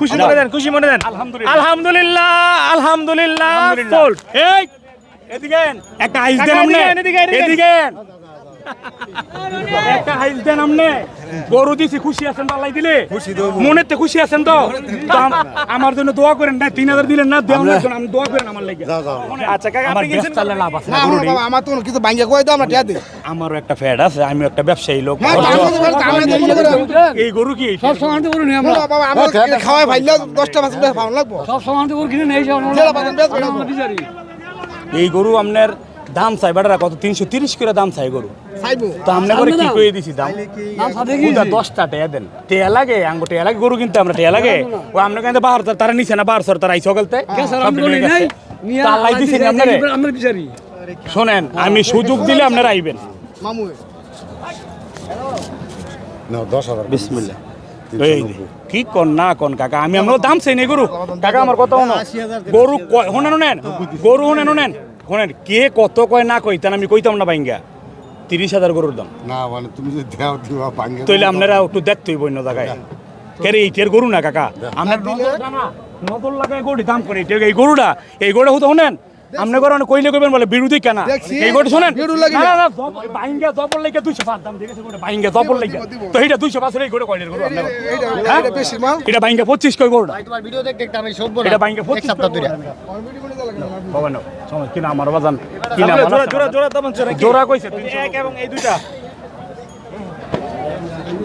খুশি মনে দেন খুশি মনে দেন। আলহামদুলিল্লাহ। আলহামদুলিল্লাহ এই! এদিকে একটা আইস দেন এদিকে। এদিকে। একটা আইস দেন আমনে। গরু দিছি খুশি আছেন পাল্লাই দিলে? মনেতে খুশি আছেন তো? আমার জন্য দোয়া করেন না তিন হাজার দিলেন না দেওয়ার জন্য আমি দোয়া করেন আমার লাগে। আচ্ছা কাকা আমার আপনি কিনছেন ব্যস্ত লাভ আছে না না আমার বাবা আমার তো কিছু ভাঙ্গা কই দাও আমরা টিয়া দিই। আমারও একটা ফ্যাড আছে আমি একটা ব্যবসায়ী লোক। হ্যাঁ, আমি তো বলছি, আমি তো মনে করি- এই গরু কি? না, বাবা আমি খাওয়াই ভাইলা পাঁচ লাগবো। জেলা বাজার বেশ ভালো লাগবো। এই গরু আপনার দাম চাই বেটারা কত? তিনশো তিরিশ করে দাম চাই গরু। তো আমরা করে কি কয়ে দিছি দাম? দশটা টেয়া দেন। টেয়া লাগে আঙ্গো টেয়া লাগে গরু কিনতে আমরা টেয়া লাগে। ও আমরা কিন্তু বাহার সর তারা নিছে না বাহার সর তারা আই সকালতে আল্লাহ দিছেন আপনারে শোনেন আমি সুযোগ দিলে আপনারা আইবেন। মামু। দশ হাজার বিসমিল্লাহ। কি কন না কন কাকা আমি আমরা দাম চাই নি গরু। কাকা আমার কথা গরু হোনেন নেন গরু হোনেন নেন শোনেন কে কত কয় না কই তান আমি কইতাম না বাইঙ্গা তিরিশ হাজার গরুর দাম। না মানে তুমি যদি দেও দিবা বাইঙ্গা তইলে আপনারা একটু দেখতে হইব অন্য জায়গায়। কেরে এইটার গরু না কাকা? আপনার না, নজর লাগায় গরুটি দাম করে এই গরুটা এই গরুটা হতো শোনেন? আপনি করে কইলে কইবেন বলে বিরোধী কেনা। এই গরুটা শোনেন? না না। বাইঙ্গা জবর লাগে 200 পাঁচ দাম দেখেছে বাইঙ্গা জবর লাগে। তো এইটা 200 পাঁচ এই গরু কইলের গরু আপনার এইটা এইটা বেশি মাল। এটা বাইঙ্গা 25 কই গরুটা তোমার ভিডিও দেখতে দেখতে আমি সব এটা বাইঙ্গা 25 সপ্তাহ ধরে। বাবা সময় কিনা আমার বাজান? কিনা জোড়া জোড়া জোড়া দাম জোড়া জোড়া কইছে এক এবং এই দুইটা।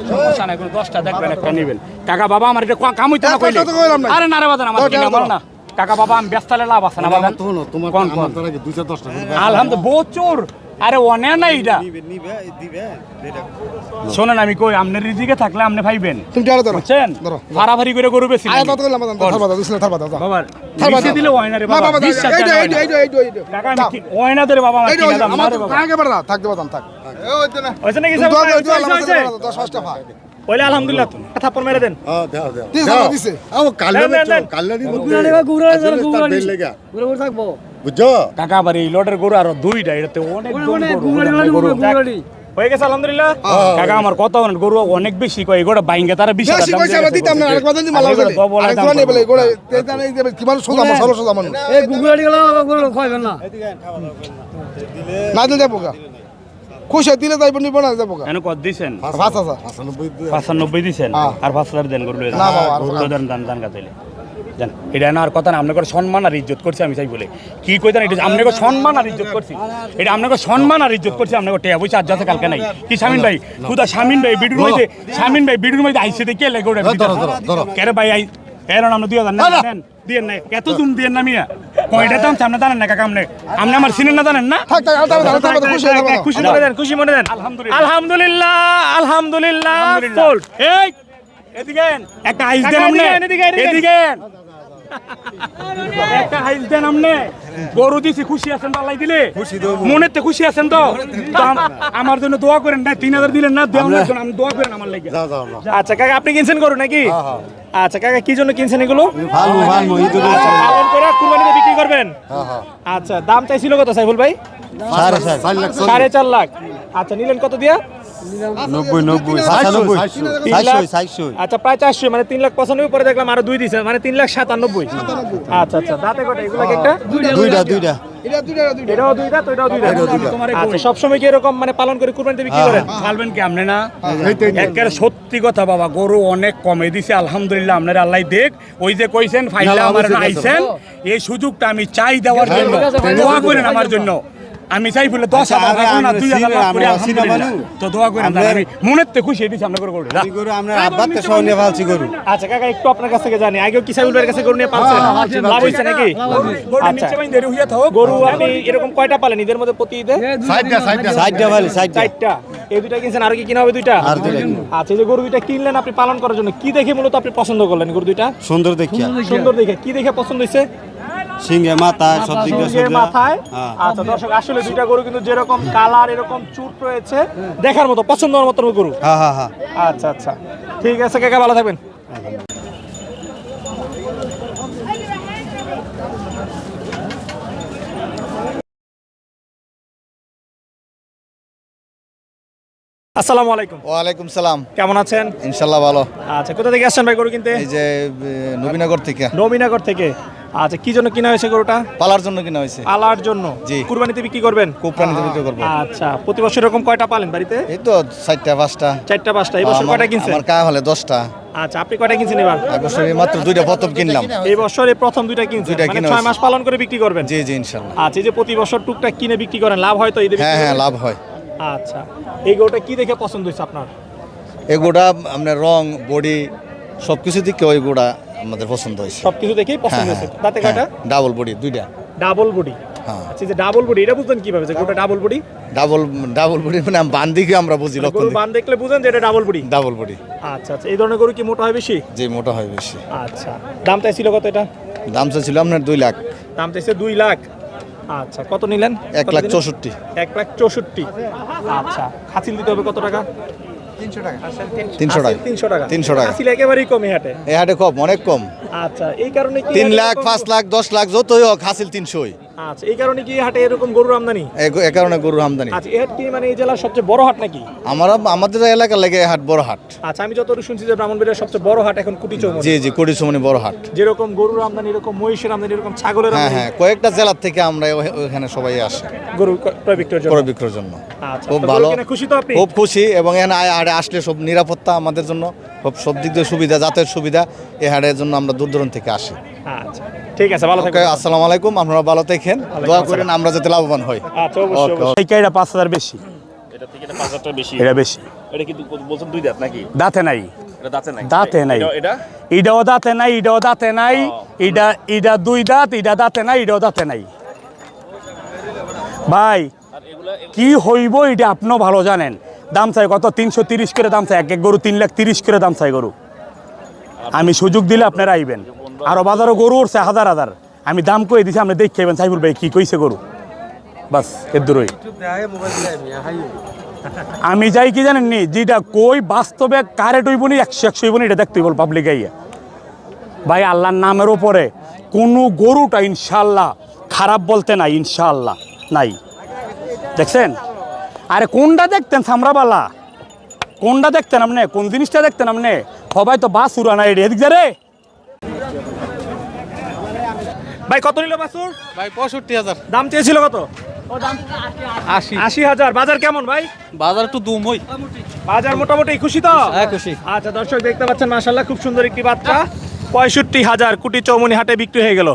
সমস্যা নাই কোনো দশটা দেখবেন একটা নেবেন। কাকা বাবা আমার এটা কাম হইতো না কইলে? তো আরে না রে বাজান আমার কিনা বল না। কাকা বাবা আমি ব্যস্তালে লাভ আছে না বাজান তো হলো তোমার কোন, কোন? তার দশটা আলহামদুলিল্লাহ প্রচুর। আরে অনে না এটা শোনেন আমি কই আপনি রিজিকে থাকলে আপনি ভাইবেন। তুমি ধরো বুঝছেন। ফাড়াফাড়ি করে গরু বেশি আয় করলাম বাবা দিলে হয় না রে বাবা এইটা না। এইটা এইটা এইটা আমি কি না রে বাবা আমার কিনা দাম আমার রে বাবা। বাড়া? থাক দাও হয়েছে, হয়েছে, হয়েছে? দশ পাঁচটা বলে আলহামদুলিল্লাহ তুমি থাপ্পড় মেরে দেন। হ্যাঁ দেও দেও। তিরিশ দিছে। আও কাল্লা দেন, দেন, দেন। কাল্লা দিব বুঝছ? কাকা এই লটের গরু আর দুইটা এটাতে অনেক গরু হয়ে গেছে আলহামদুলিল্লাহ? কাকা আমার কথা অনেক গরু অনেক বেশি কয় এগুলো বাইঙ্গা তারা বিশ বেশি কইছে আমরা দিতাম না মালা গেলে বলে নেই দেবে সোজা সোজা মানুষ। দিলে গা। খুশি দিলে যাইব নিব না যাব এনে কত দিছেন? পাঁচ হাজার পঁচানব্বই দিছেন? হ্যাঁ। আর পাঁচ হাজার দেন গরু না বাবা, দেন দান দান কাতাইলে জান এটা না আর কথা না আপনাকে সম্মান আর ইজ্জত করছি আমি চাই বলে। কি কইতেন এটা আপনাকে সম্মান আর ইজ্জত করছি। এটা আপনাকে সম্মান আর ইজ্জত করছি আপনাকে টেয়া বইছে আজ যাতে কালকে নাই। কি শামিন ভাই? খুদা শামিন ভাই বিডুর মধ্যে শামিন ভাই বিডুর মধ্যে আইসে দেখে লেগে ওটা ধরো, ধরো, ধরো। কেরে ভাই আই এর আমরা দুই হাজার নেন দিয়ে নাই। এত জুম দিয়ে না মিয়া। কয়টা দাম সামনে জানেন না কাকা আপনি আপনি আমার সিনেন না জানেন না? থাক থাক আলতা আলতা আলতা খুশি হয়ে মনে দেন খুশি মনে দেন। আলহামদুলিল্লাহ। আলহামদুলিল্লাহ আলহামদুলিল্লাহ আলহামদুলিল্লাহ। সোল্ড এই এদিকে একটা আইস দেন আমনে। এদিকে আন, এদিকে আন, এদিকে আন। এদিকে আন। একটা আইস দেন আমনে। গরু দিছি খুশি আছেন পাল্লাই দিলে? মনেতে খুশি আছেন তো? তো আমার জন্য দোয়া করেন না তিন হাজার দিলেন না দেওয়ার জন্য আমি দোয়া করেন আমার লাগে। আচ্ছা কাকা আপনি কিনছেন গরু নাকি? আচ্ছা কাকা কি জন্য কিনছেন এগুলো? আচ্ছা, পালন করে কুরবানিতে বিক্রি করবেন? হ্যাঁ হ্যাঁ। আচ্ছা দাম চাইছিল কত সাইফুল ভাই? সাড়ে চার লাখ। আচ্ছা নিলেন কত দিয়া? নব্বই নব্বই আচ্ছা প্রায় চারশো মানে তিন লাখ পঁচানব্বই পরে দেখলাম আরও দুই দিছে মানে তিন লাখ সাতানব্বই। আচ্ছা আচ্ছা দাঁতে কটা এগুলো একটা? দুইটা দুইটা এটা দুইটা দুইটা। এটাও দুইটা তো এটাও দুইটা। আচ্ছা সবসময় কি এরকম মানে পালন করে কুরবানিতে বিক্রি করেন? ফালবেন কি আপনি না? একের সত্যি কথা বাবা গরু অনেক কমে দিছে আলহামদুলিল্লাহ আপনার আল্লাহ দেখ। ওই যে কইছেন ফাইলা আমার আইছেন এই সুযোগটা আমি চাই দেওয়ার জন্য। দোয়া করেন আমার জন্য। আমি চাই বলে দশ হাজার করে আমরা। মানুষ। তো দোয়া আমরা- আমি মনের খুশি দিচ্ছি আমরা সহ নিয়ে ফালছি গরু। আচ্ছা কাকা একটু আপনার কাছ থেকে জানি। আগেও কি কাছে গরু নিয়ে পালছেন? লাভ হয়েছে নাকি? আচ্ছা। বাইন দেরি হইয়া গরু আপনি এরকম কয়টা পালেন? ঈদের মধ্যে প্রতি ঈদে? সাইডটা সাইডটা সাইডটা ভালো সাইডটা। এই দুইটা কিনছেন? আর কি কিনা হবে দুইটা? আর দুইটা আচ্ছা এই যে গরু দুইটা কিনলেন আপনি পালন করার জন্য কি দেখে মূলত আপনি পছন্দ করলেন গরু দুইটা? সুন্দর দেখিয়া। সুন্দর দেখে কি দেখে পছন্দ হয়েছে? সিংহে মাথা সব দিক দিয়ে। মাথায়। হ্যাঁ। আচ্ছা দর্শক আসলে দুইটা গরু কিন্তু যেরকম কালার এরকম চুট রয়েছে দেখার মতো পছন্দ মতো গরু। হ্যাঁ হ্যাঁ হ্যাঁ। আচ্ছা আচ্ছা। ঠিক আছে কাকা ভালো থাকবেন। আসসালামু আলাইকুম। ওয়ালাইকুম সালাম। কেমন আছেন? ইনশাল্লাহ ভালো। আচ্ছা কোথা থেকে আসছেন ভাই গরু কিনতে? এই যে নবীনগর থেকে। নবীনগর থেকে। আচ্ছা কি জন্য কিনা হয়েছে গরুটা? পালার জন্য কিনা হয়েছে। পালার জন্য? জি। কুরবানিতে বিক্রি করবেন? কোপ্রাণীতে বিক্রি করব। আচ্ছা প্রতি বছর এরকম কয়টা পালেন বাড়িতে? এই তো চারটা পাঁচটা। চারটা পাঁচটা। এই বছর কয়টা কিনছেন? আমার কা হলে দশটা। আচ্ছা আপনি কয়টা কিনছেন এবার? বছর মাত্র দুইটা প্রথম কিনলাম। এই বছর এই প্রথম দুইটা দুইটা মানে ছয় মাস পালন করে বিক্রি করবেন? জি জি ইনশাল্লাহ। আচ্ছা এই যে প্রতি বছর টুকটাক কিনে বিক্রি করেন লাভ হয় তো বিক্রি হ্যাঁ হ্যাঁ লাভ হয়। আচ্ছা এই গরুটা কি দেখে পছন্দ হয়েছে আপনার? এগুলা আপনার রং বডি সব কিছু দিকে ওই গুড়া আমাদের পছন্দ হয়েছে। সবকিছু দেখেই পছন্দ হয়েছে। তাতে কয়টা ডাবল বডি দুইটা। ডাবল বডি হ্যাঁ। আচ্ছা যে ডাবল বডি এটা বুঝলেন কীভাবে? যে গরুটা double body double double body মানে বান দিকে আমরা বুঝি লক্ষণ গরু বান দেখলে বুঝেন যে এটা ডাবল বডি ডাবল বডি আচ্ছা আচ্ছা এই ধরনের গরু কি মোটা হয় বেশি? যে মোটা হয় বেশি। আচ্ছা দাম চাইছিল কত এটা? দাম ছিল আপনার দুই লাখ। দাম চাইছে দুই লাখ। আচ্ছা কত নিলেন? এক লাখ চৌষট্টি। এক লাখ চৌষট্টি। আচ্ছা হাসিল দিতে হবে কত টাকা? তিনশো টাকা। তিনশো টাকা। তিনশো টাকা। হাসিল একেবারেই কমে হাটে? এই হাটে কম অনেক কম। আচ্ছা এই কারণে কি তিন লাখ পাঁচ লাখ দশ লাখ যতই হোক হাসিল তিনশোই। আচ্ছা এই কারণে কি হাটে এরকম গরুর আমদানি? এ কারণে গরুর আমদানি। আচ্ছা এই হাট কি মানে এই জেলার সবচেয়ে বড় হাট নাকি? আমার আমাদের এলাকার লেগে হাট বড় হাট। আচ্ছা আমি যতটুকু শুনছি যে ব্রাহ্মণবাড়িয়ার সবচেয়ে বড় হাট এখন কুটি চৌমনি জি জি কড়ি সুমনি বড় হাট। যেরকম গরুর আমদানি এরকম মহিষের আমদানি এরকম ছাগলের হ্যাঁ হ্যাঁ কয়েকটা জেলার থেকে আমরা ওইখানে সবাই আসে। গরু ক্রয় বিক্রয়ের জন্য। ক্রয় বিক্রয়ের জন্য। আচ্ছা খুব ভালো। খুশি তো আপনি? খুব খুশি এবং এখানে হাটে আসলে সব নিরাপত্তা আমাদের জন্য সব সব দিক দিয়ে সুবিধা যাতায়াত সুবিধা এ হাটের জন্য আমরা দূর দূরান্ত থেকে আসি। আচ্ছা। ঠিক আছে ভালো থাকবেন। আসসালামু আলাইকুম আপনারা ভালো থাকেন। দোয়া করেন আমরা যাতে লাভবান হই। আচ্ছা অবশ্যই ওকে, অবশ্যই। এই কাইটা পাঁচ হাজার বেশি। এটা থেকে বেশি। এটা বেশি। এটা কিন্তু বলছেন দুই দাঁত নাকি? দাঁতে নাই। এটা দাঁতে নাই। দাঁতে নাই। এটা- এটা দাঁতে নাই ইটাও দাঁতে নাই। ইটা ইটা দুই দাঁত ইটা দাঁতে নাই ইটাও দাঁতে নাই। ভাই কি হইব এটা আপনিও ভালো জানেন। দাম চাই কত? তিনশো তিরিশ করে দাম চাই। এক এক গরু তিন লাখ তিরিশ করে দাম চাই গরু। আমি সুযোগ দিলে আপনারা আইবেন। আরও বাজারও গরু উঠছে, হাজার হাজার। আমি দাম কই দিছি, আপনি দেখে আইবেন সাইফুল ভাই কি কইছে গরু। বাস, এর দূরই। আমি যাই কি জানেন নি, যেটা কই বাস্তবে কারে টইবনি একশো একশো হইবনি এটা দেখতে বল পাবলিক আইয়া। ভাই, আল্লাহর নামের ওপরে কোনো গরুটা ইনশাল্লাহ খারাপ বলতে নাই ইনশাল্লাহ নাই। দেখছেন? আরে কোনটা দেখতেন সামরাবালা? কোনটা দেখতেন আপনি? কোন জিনিসটা দেখতেন আপনি? সবাই তো বাস উড়ানা এদিক যা রে। ভাই কত নিল মাসুর ভাই পঁয়ষট্টি হাজার। দাম চেয়েছিল কত? আশি আশি। হাজার। বাজার কেমন ভাই? বাজার একটু দুম হই। বাজার মোটামুটি খুশি তো? হ্যাঁ খুশি। আচ্ছা দর্শক দেখতে পাচ্ছেন মাশাল্লাহ খুব সুন্দর একটি বাচ্চা। পঁয়ষট্টি হাজার কুটি চৌমনি হাটে বিক্রি হয়ে গেল।